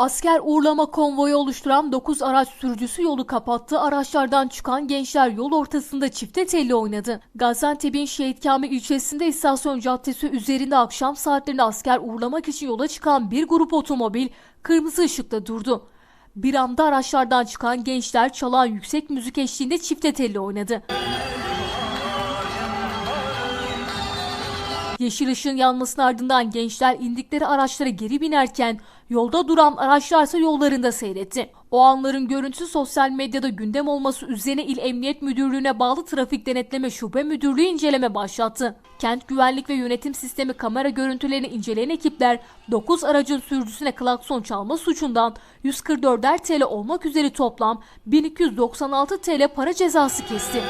Asker uğurlama konvoyu oluşturan 9 araç sürücüsü yolu kapattı. Araçlardan çıkan gençler yol ortasında çifte telli oynadı. Gaziantep'in Şehit Kamil ilçesinde istasyon caddesi üzerinde akşam saatlerinde asker uğurlamak için yola çıkan bir grup otomobil kırmızı ışıkta durdu. Bir anda araçlardan çıkan gençler çalan yüksek müzik eşliğinde çifte telli oynadı. Yeşil ışığın yanmasının ardından gençler indikleri araçlara geri binerken yolda duran araçlarsa yollarında seyretti. O anların görüntüsü sosyal medyada gündem olması üzerine İl Emniyet Müdürlüğü'ne bağlı Trafik Denetleme Şube Müdürlüğü inceleme başlattı. Kent Güvenlik ve Yönetim Sistemi kamera görüntülerini inceleyen ekipler 9 aracın sürücüsüne klakson çalma suçundan 144'er TL olmak üzere toplam 1296 TL para cezası kesti.